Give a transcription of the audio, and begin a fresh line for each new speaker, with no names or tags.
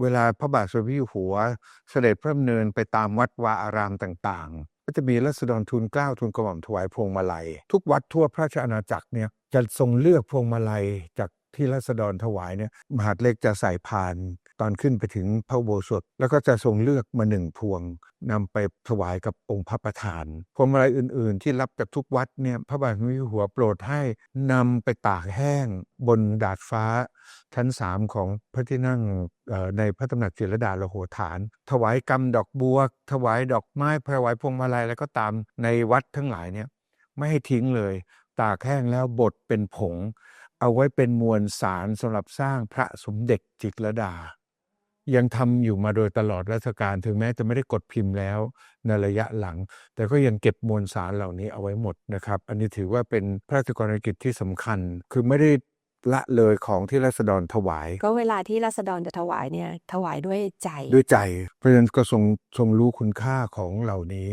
เวลาพระบาทสมเด็จพระอยู่หัว เสด็จพระดำเนินไปตามวัดวาอารามต่างๆ ก็จะมีรัษฎรทูลเกล้าทูลกระหม่อมถวายพวงมาลัย ทุกวัดทั่วพระราชอาณาจักรเนี่ยจะทรงเลือกพวงมาลัยจากที่รัษฎรถวายเนี่ยมหาดเล็กจะใส่พาน ตอนขึ้นไปถึงพระโบสถแล้วก็จะทรงเลือกมาหนึ่งพวงนำไปถวายกับองค์พระประธานพวงมาลัยอื่น ๆ ที่รับจากทุกวัดเนี่ยพระบาทสมเด็จพระหัวโปรดให้นำไปตากแห้งบนดาดฟ้า ชั้นสามของพระที่นั่งในพระตำหนักจิรดาโลโหฐาน ถวายกำดอกบัว ถวายดอกไม้ถวายพวงมาลัยแล้วก็ตามในวัดทั้งหลายเนี่ยไม่ให้ทิ้งเลย ตากแห้งแล้วบดเป็นผง เอาไว้เป็นมวลสารสำหรับสร้างพระสมเด็จจิตรดา ยังทำอยู่มาโดยตลอดรัชกาลถึงแม้จะไม่ได้กดพิมพ์แล้วในระยะหลัง แต่ก็ยังเก็บมวลสารเหล่านี้เอาไว้หมดนะครับ อันนี้ถือว่าเป็นพระราชกรณียกิจที่สำคัญ คือไม่ได้ละเลยของที่รัษฎรถวาย
ก็เวลาที่รัษฎรจะถวายเนี่ยถวายด้วยใจ
ด้วยใจ เพราะฉะนั้นก็ทรงทรงรู้คุณค่าของเหล่านี้